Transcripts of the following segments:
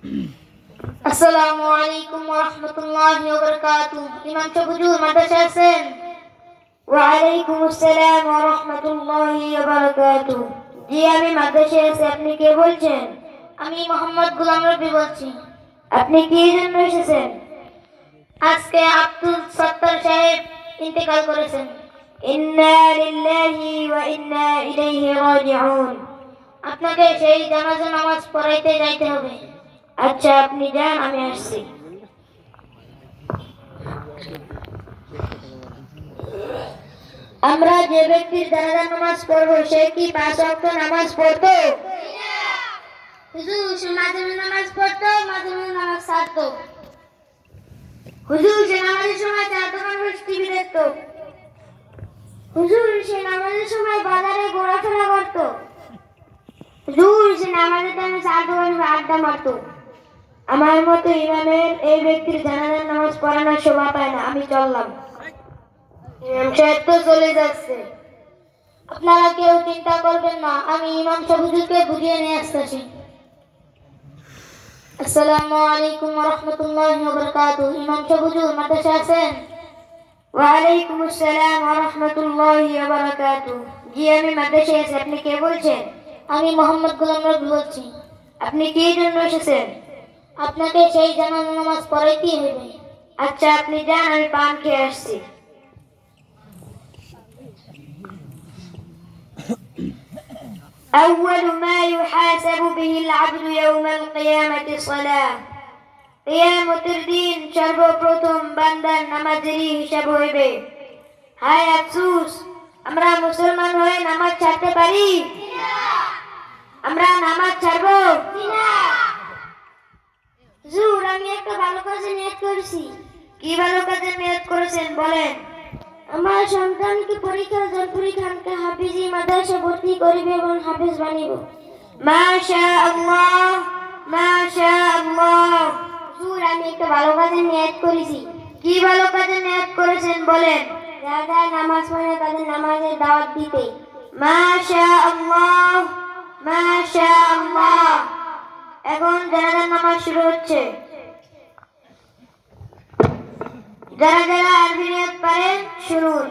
আসসালামু আলাইকুম ওয়া রাহমাতুল্লাহি ওয়া ইমাম মাদ্রাসায় আছেন? ওয়া আলাইকুম আসসালাম ওয়া রাহমাতুল্লাহি ওয়া জি, আমি আছি। আপনি কে বলছেন? আমি মোহাম্মদ গোলাম রবি বলছি। আপনি কি জন্য এসেছেন? আজকে আব্দুল সত্তার সাহেব ইন্তেকাল করেছেন। ইন্না লিল্লাহি ওয়া ইন্না ইলাইহি রাজিউন। আপনাকে সেই জানাজা নামাজ পড়াইতে যাইতে হবে। আচ্ছা আপনি যান, আমি আসছি। আমরা যে ব্যক্তির জানাজা নামাজ পড়ব, সে কি পাঁচ ওয়াক্ত নামাজ পড়তো? নামাজ পড়তো নামাজ হুজুর সময় টিভি দেখতো। হুজুর, সে সময় বাজারে করতো। হুজুর, সে চার আড্ডা মারতো। আমার মতো ইমামের এই ব্যক্তির জানাজার নামাজ পড়ানোর শোভা পায় না, আমি চললাম। চলে যাচ্ছে। আপনারা কেউ চিন্তা করবেন না, আমি ইমাম সাহেব বুঝিয়ে নিয়ে আসতেছি। আসসালামু আলাইকুম ইমাম মাদ্রাসা আছেন? আসসালাম জি আমি আছি, আপনি কে বলছেন? আমি মোহাম্মদ গোলাম বলছি। আপনি কি জন্য এসেছেন? আপনাকে সেই জানাজা নামাজ পড়াইতেই হবে আচ্ছা আপনি যান আমি পান খেয়ে আসছি أول ما يحاسب به العبد يوم القيامة الصلاة কিয়ামতের দিন সর্বপ্রথম বান্দার নামাজেরই হিসাব হইবে হায় আফসুস আমরা মুসলমান হয়ে নামাজ ছাড়তে পারি আমরা নামাজ ছাড়বো হুজুর কাজে নিয়ত করেছি। কি ভালো কাজে নিয়ত করেছেন বলেন? আমার সন্তানকে পরীক্ষা জলপুরি খানকে হাফিজি, মাদ্রাসা ভর্তি করিবে এবং হাফিজ বানিব। মাশা আল্লাহ মাশা আল্লাহ আমি একটা ভালো কাজে করেছি। কি ভালো কাজে করেছেন বলেন? নামাজ পড়ে তাদের নামাজের দাওয়াত দিতে। মাশা আল্লাহ মাশা আল্লাহ এখন জানাজার নামাজ শুরু হচ্ছে। درجة بنطر شنود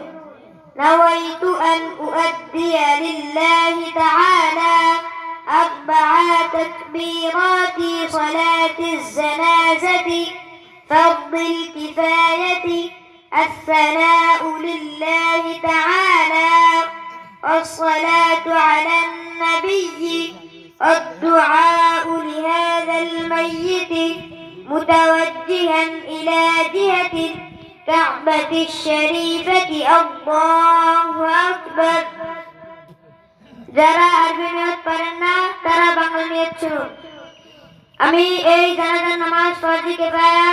نويت أن أؤدي لله تعالى أربع تكبيرات صلاة الجنازة فرض الكفاية الثناء لله تعالى والصلاة على النبي الدعاء لهذا الميت متوجها إلى جهة. الكعبة الشريفة الله أكبر যারা আরবি নিয়ত পারেন না তারা বাংলা নিয়ত শুনুন আমি এই জানাজার নামাজ ফরজিকে পায়া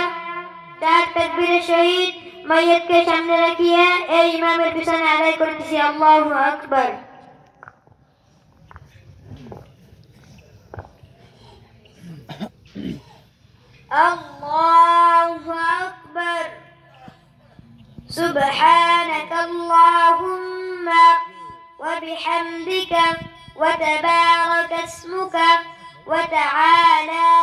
চার তাকবীরের সহিত মাইয়াতকে সামনে রাখিয়ে এই ইমামের পিছনে আদায় করতেছি আল্লাহু আকবার الله أكبر سبحانك اللهم وبحمدك وتبارك اسمك وتعالى